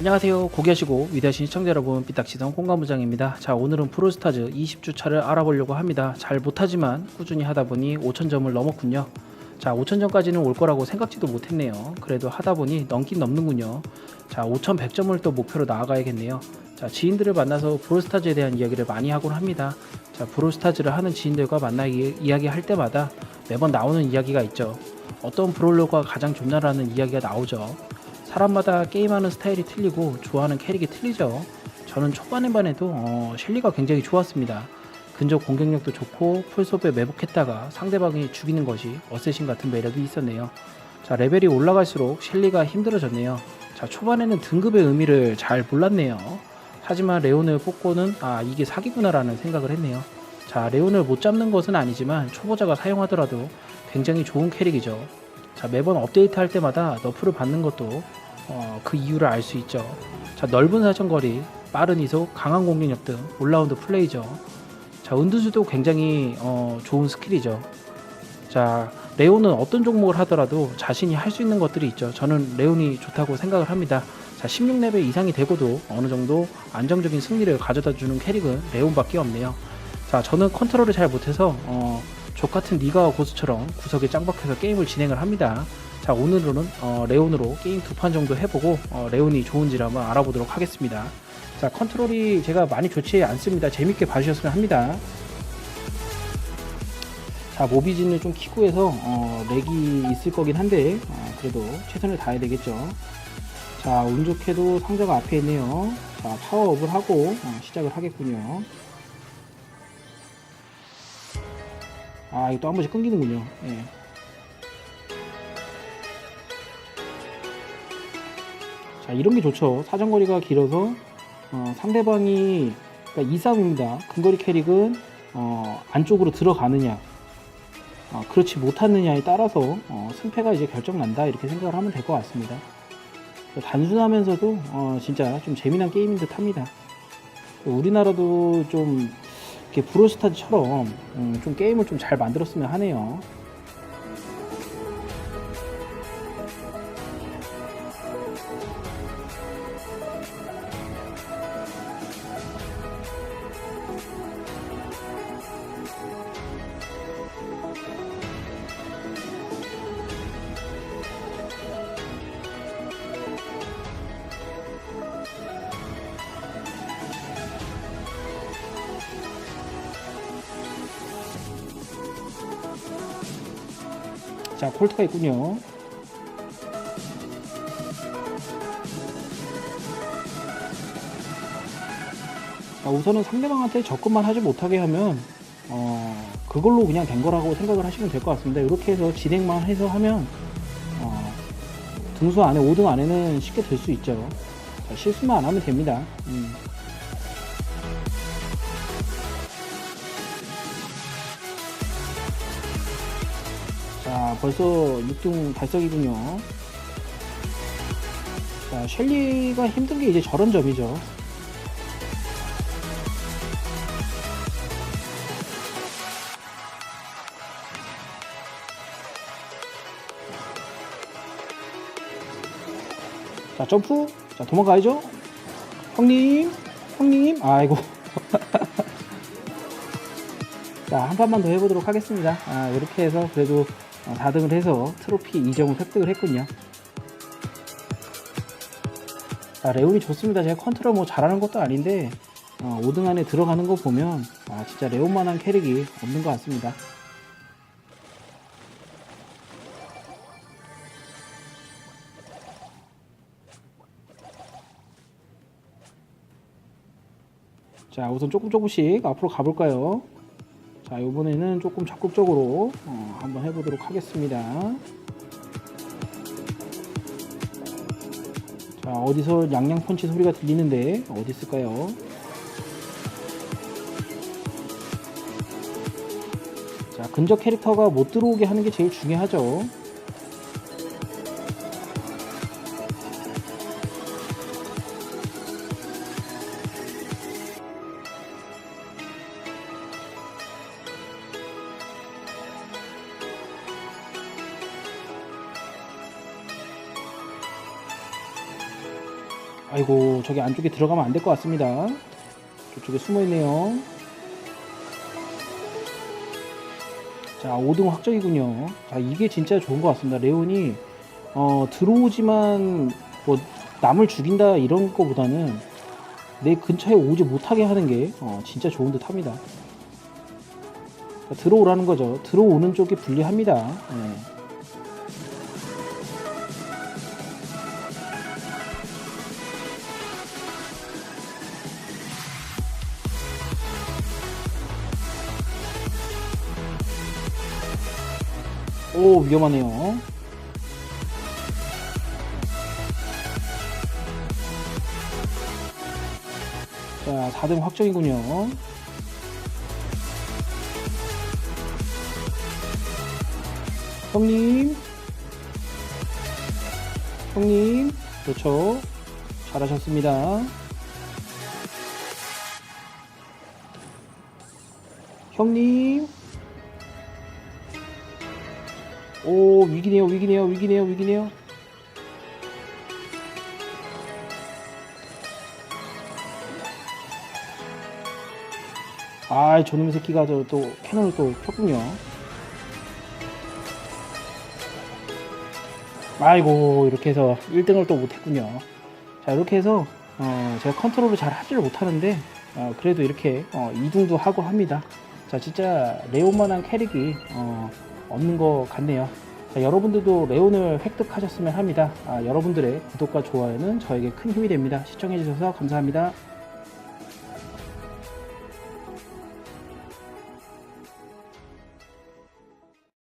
안녕하세요. 고귀하시고 위대하신 시청자 여러분, 삐딱시성 콩가무장입니다. 자, 오늘은 프로스타즈 20주차를 알아보려고 합니다. 잘 못하지만 꾸준히 하다 보니 5,000점을 넘었군요. 자, 5,000점까지는 올 거라고 생각지도 못했네요. 그래도 하다 보니 넘긴 넘는군요. 자, 5,100점을 또 목표로 나아가야겠네요. 자, 지인들을 만나서 브로스타즈에 대한 이야기를 많이 하곤 합니다. 자, 브로스타즈를 하는 지인들과 만나 이, 이야기할 때마다 매번 나오는 이야기가 있죠. 어떤 브롤러가 가장 좋냐라는 이야기가 나오죠. 사람마다 게임하는 스타일이 틀리고 좋아하는 캐릭이 틀리죠. 저는 초반에만 해도 어, 셸리가 굉장히 좋았습니다. 근접 공격력도 좋고 풀소프에 매복했다가 상대방이 죽이는 것이 어쌔신 같은 매력이 있었네요. 자 레벨이 올라갈수록 셸리가 힘들어졌네요. 자 초반에는 등급의 의미를 잘 몰랐네요. 하지만 레온을 뽑고는 아 이게 사기구나라는 생각을 했네요. 자 레온을 못 잡는 것은 아니지만 초보자가 사용하더라도 굉장히 좋은 캐릭이죠. 자 매번 업데이트 할 때마다 너프를 받는 것도 어, 그 이유를 알 수 있죠. 자 넓은 사정거리, 빠른 이속, 강한 공격력 등 올라운드 플레이죠. 자 은두수도 굉장히 어, 좋은 스킬이죠. 자 레온은 어떤 종목을 하더라도 자신이 할 수 있는 것들이 있죠. 저는 레온이 좋다고 생각을 합니다. 자 16레벨 이상이 되고도 어느 정도 안정적인 승리를 가져다 주는 캐릭은 레온밖에 없네요. 자 저는 컨트롤을 잘 못해서 어, 족 같은 니가와 고수처럼 구석에 짱박혀서 게임을 진행을 합니다. 자 오늘은 어, 레온으로 게임 두 판 정도 해보고 어, 레온이 좋은지를 한번 알아보도록 하겠습니다. 자 컨트롤이 제가 많이 좋지 않습니다. 재밌게 봐주셨으면 합니다. 자 모비진을 좀 키고 해서 어, 렉이 있을 거긴 한데 어, 그래도 최선을 다해야 되겠죠. 자 운 좋게도 상자가 앞에 있네요. 자 파워업을 하고 어, 시작을 하겠군요. 아 이거 또 한 번씩 끊기는군요. 예. 자 이런 게 좋죠. 사정거리가 길어서 어, 상대방이 그러니까 2, 3입니다. 근거리 캐릭은 어, 안쪽으로 들어가느냐 어, 그렇지 못하느냐에 따라서 어, 승패가 이제 결정난다 이렇게 생각을 하면 될 것 같습니다. 단순하면서도 어, 진짜 좀 재미난 게임인 듯 합니다. 우리나라도 좀 이렇게 브로스타즈처럼 음, 좀 게임을 좀 잘 만들었으면 하네요. 자, 콜트가 있군요. 자, 우선은 상대방한테 접근만 하지 못하게 하면 어, 그걸로 그냥 된 거라고 생각을 하시면 될 것 같습니다. 이렇게 해서 진행만 해서 하면 어, 등수 안에 5등 안에는 쉽게 될 수 있죠. 자, 실수만 안 하면 됩니다. 음. 자, 벌써 6등 달성이군요. 자, 셸리가 힘든 게 이제 저런 점이죠. 자, 점프. 자, 도망가야죠. 형님, 형님. 아이고. 자, 한 판만 더 해보도록 하겠습니다. 아, 이렇게 해서 그래도 4등을 해서 트로피 2점을 획득을 했군요. 자, 레온이 좋습니다. 제가 컨트롤 뭐 잘하는 것도 아닌데, 어, 5등 안에 들어가는 거 보면, 아, 진짜 레온만한 캐릭이 없는 것 같습니다. 자, 우선 조금 조금씩 앞으로 가볼까요? 자, 이번에는 조금 적극적으로 어, 한번 해보도록 하겠습니다. 자, 어디서 양양 펀치 소리가 들리는데 어디 있을까요? 자, 근접 캐릭터가 못 들어오게 하는 게 제일 중요하죠. 아이고 저기 안쪽에 들어가면 안 될 것 같습니다. 저쪽에 숨어 있네요. 자 5등 확정이군요. 자 이게 진짜 좋은 것 같습니다. 레온이 어, 들어오지만 뭐 남을 죽인다 이런 거보다는 내 근처에 오지 못하게 하는 게 어, 진짜 좋은 듯 합니다. 자, 들어오라는 거죠. 들어오는 쪽이 불리합니다. 예. 오 위험하네요. 자 4등 확정이군요. 형님, 형님, 그렇죠. 잘하셨습니다. 형님. 오 위기네요 위기네요 위기네요 위기네요. 아 저놈의 새끼가 저 또 캐논을 또 폈군요. 아이고 이렇게 해서 1등을 또 못했군요. 자 이렇게 해서 어, 제가 컨트롤을 잘 하지를 못하는데 어, 그래도 이렇게 어, 2등도 하고 합니다. 자 진짜 레온만한 캐릭이 어, 없는 것 같네요. 자, 여러분들도 레온을 획득하셨으면 합니다. 아, 여러분들의 구독과 좋아요는 저에게 큰 힘이 됩니다. 시청해주셔서 감사합니다